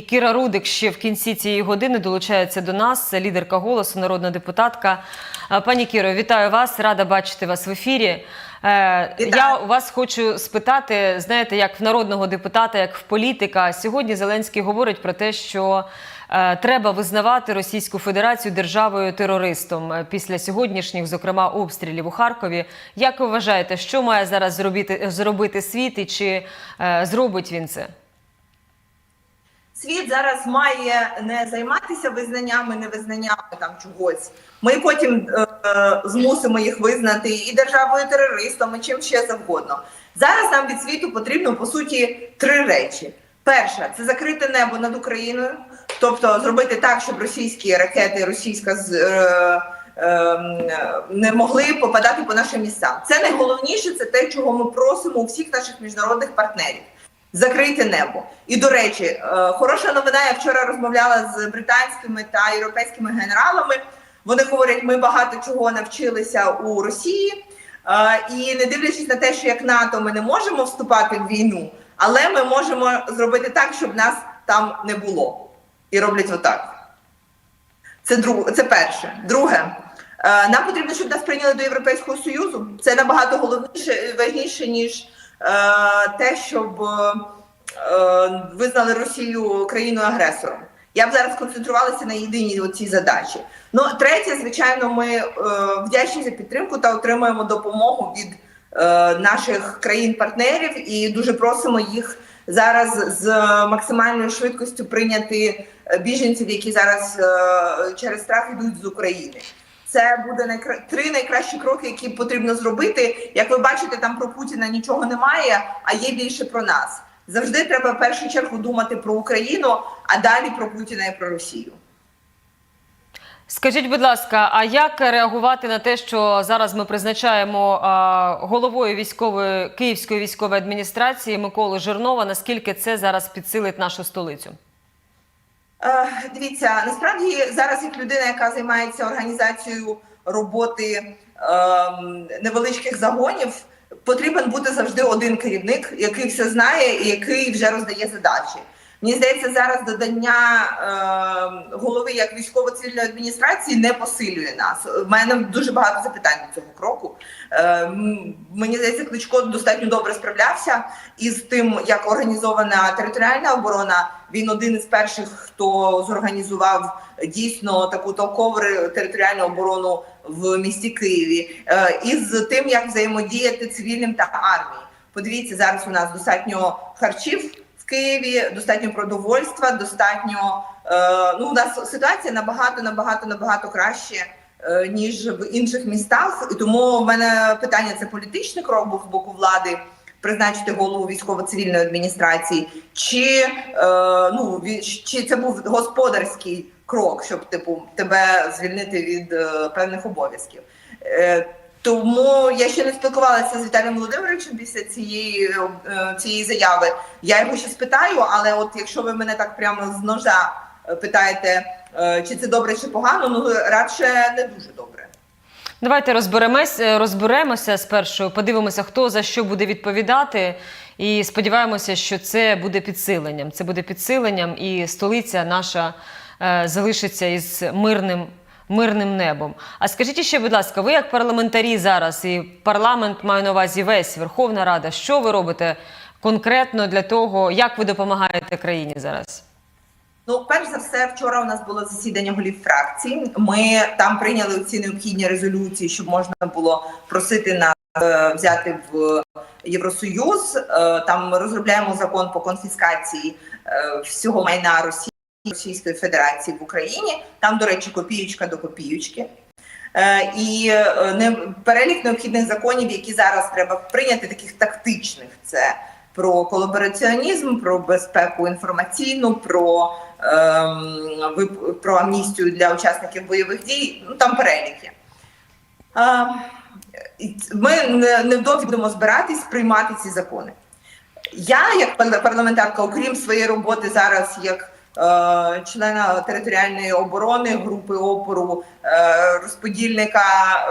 Кіра Рудик ще в кінці цієї години долучається до нас, лідерка голосу, народна депутатка. Е, Пані Кіро, вітаю вас, рада бачити вас в ефірі. Е, Вітаю. Я у вас хочу спитати, знаєте, як в народного депутата, як в політика. Сьогодні Зеленський говорить про те, що е, треба визнавати Російську Федерацію державою терористом після сьогоднішніх, зокрема, обстрілів у Харкові. Як ви вважаєте, що має зараз зробити, зробити світ і чи зробить він це? Світ зараз має не займатися визнаннями, невизнаннями там чогось. Ми потім е, е, змусимо їх визнати і державою терористом, і чим ще завгодно. Зараз нам від світу потрібно по суті три речі: перша це закрити небо над Україною, тобто зробити так, щоб російські ракети, російська з. Е, ем, не могли попадати по нашим містам. Це найголовніше, це те, чого ми просимо у всіх наших міжнародних партнерів. Закрити небо. І до речі, е, хороша новина. Я вчора розмовляла з британськими та європейськими генералами. Вони говорять, ми багато чого навчилися у Росії, Е, і не дивлячись на те, що як НАТО ми не можемо вступати в війну, але ми можемо зробити так, щоб нас там не було. І роблять отак. Це друге, це перше. Друге, е, нам потрібно, щоб нас прийняли до Європейського Союзу. Це набагато головніше важніше, ніж те, щоб е, е, визнали Росію країною агресором. Я б зараз концентрувалася на єдиній цій задачі. Ну, третє, звичайно, ми е, вдячні за підтримку та отримуємо допомогу від е, наших країн-партнерів і дуже просимо їх зараз з максимальною швидкістю прийняти е, біженців, які зараз е, через страх йдуть з України. Це буде найкра... три найкращі кроки, які потрібно зробити. Як ви бачите, там про Путіна нічого немає, а є більше про нас. Завжди треба в першу чергу думати про Україну, а далі про Путіна і про Росію. Скажіть, будь ласка, а як реагувати на те, що зараз ми призначаємо а, головою військової Київської військової адміністрації Миколу Жирнова? Наскільки це зараз підсилить нашу столицю? Е, Дивіться, насправді зараз як людина, яка займається організацією роботи ем, невеличких загонів, потрібен бути завжди один керівник, який все знає і який вже роздає задачі. Мені здається, зараз додання е, голови як військово-цивільної адміністрації не посилює нас. У мене дуже багато запитань до цього кроку. Е, мені здається, Кличко достатньо добре справлявся із тим, як організована територіальна оборона. Він один із перших, хто зорганізував дійсно таку толкову територіальну оборону в місті Києві, е, і з тим, як взаємодіяти цивільним та армією. Подивіться, зараз у нас достатньо харчів Києві, достатньо продовольства, достатньо е, ну у нас ситуація набагато набагато набагато краще. е, Ніж в інших містах, і тому в мене питання це політичний крок був з боку влади призначити голову військово-цивільної адміністрації, чи е, ну чи це був господарський крок, щоб типу тебе звільнити від е, певних обов'язків. Тому я ще не спілкувалася з Віталієм Володимировичем після цієї е, цієї заяви. Я його ще спитаю, але от якщо ви мене так прямо з ножа е, питаєте, е, чи це добре, чи погано, ну радше не дуже добре. Давайте розберемося, розберемося спершу, подивимося, хто за що буде відповідати. І сподіваємося, що це буде підсиленням. Це буде підсиленням, і столиця наша е, залишиться із мирним, мирним небом. А скажіть ще, будь ласка, ви як парламентарі зараз, і парламент маю на увазі весь Верховна Рада, що ви робите конкретно для того, як ви допомагаєте країні зараз? Ну, перш за все, вчора у нас було засідання голів фракцій. Ми там прийняли ці необхідні резолюції, щоб можна було просити нас е, взяти в Євросоюз. Е, там розробляємо закон по конфіскації е, всього майна Росії Російської Федерації в Україні. Там, до речі, копіючка до копіючки. Е, і е, не перелік необхідних законів, які зараз треба прийняти, таких тактичних, це про колабораціонізм, про безпеку інформаційну, про, ем, про амністію для учасників бойових дій. Ну там переліки. Е, ми невдовзі будемо збиратись приймати ці закони. Я, як парламентарка, окрім своєї роботи зараз як члена територіальної оборони, групи опору, е, розподільника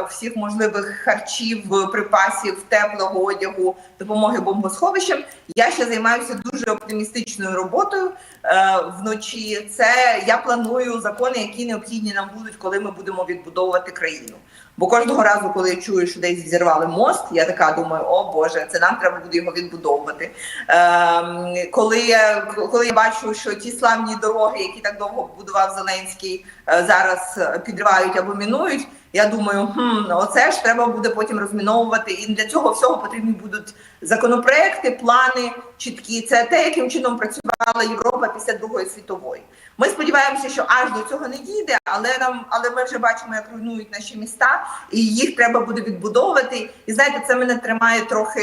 всіх можливих харчів, припасів, теплого одягу, допомоги бомбосховищам. Я ще займаюся дуже оптимістичною роботою е, вночі. Це я планую закони, які необхідні нам будуть, коли ми будемо відбудовувати країну. Бо кожного разу, коли я чую, що десь зірвали мост, я така думаю, о Боже, це нам треба буде його відбудовувати. Ем, коли, я, коли я бачу, що ті славні дороги, які так довго будував Зеленський, е, зараз підривають або мінують. Я думаю, хм, оце ж треба буде потім розміновувати. І для цього всього потрібні будуть законопроекти, плани чіткі. Це те, яким чином працювала Європа після Другої світової. Ми сподіваємося, що аж до цього не дійде, але нам, але ми вже бачимо, як руйнують наші міста, і їх треба буде відбудовувати. І знаєте, це мене тримає трохи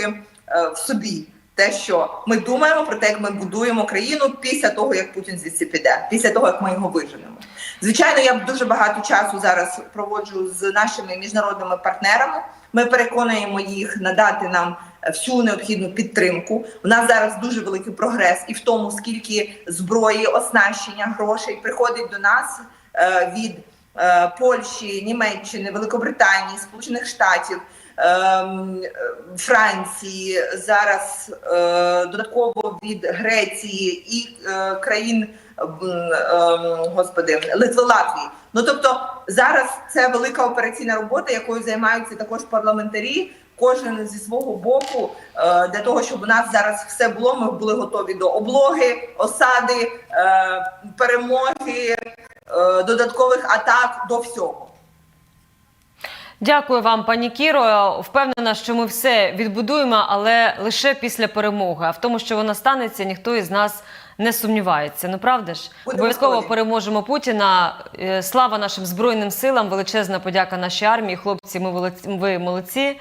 е, в собі. Те, що ми думаємо про те, як ми будуємо країну після того, як Путін звідси піде, після того як ми його виженемо. Звичайно, я дуже багато часу зараз проводжу з нашими міжнародними партнерами. Ми переконуємо їх надати нам всю необхідну підтримку. У нас зараз дуже великий прогрес, і в тому, скільки зброї, оснащення, грошей приходить до нас е, від е, Польщі, Німеччини, Великобританії, Сполучених Штатів. Ем, Франції зараз е, додатково від Греції і е, країн ем, господи Литви Латвії. Ну тобто зараз це велика операційна робота, якою займаються також парламентарі. Кожен зі свого боку е, для того, щоб у нас зараз все було. Ми були готові до облоги, осади, перемоги, додаткових атак до всього. Дякую вам, пані Кіро. Впевнена, що ми все відбудуємо, але лише після перемоги. А в тому, що вона станеться, ніхто із нас не сумнівається. Ну правда ж, обов'язково переможемо Путіна. Е, Слава нашим збройним силам, величезна подяка нашій армії. Хлопці, ми ви молодці.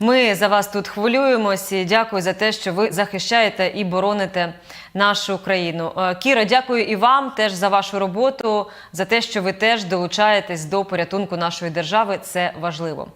Ми за вас тут хвилюємось і дякую за те, що ви захищаєте і бороните нашу країну. Е, Кіра, дякую і вам теж за вашу роботу, за те, що ви теж долучаєтесь до порятунку нашої держави. Це важливо.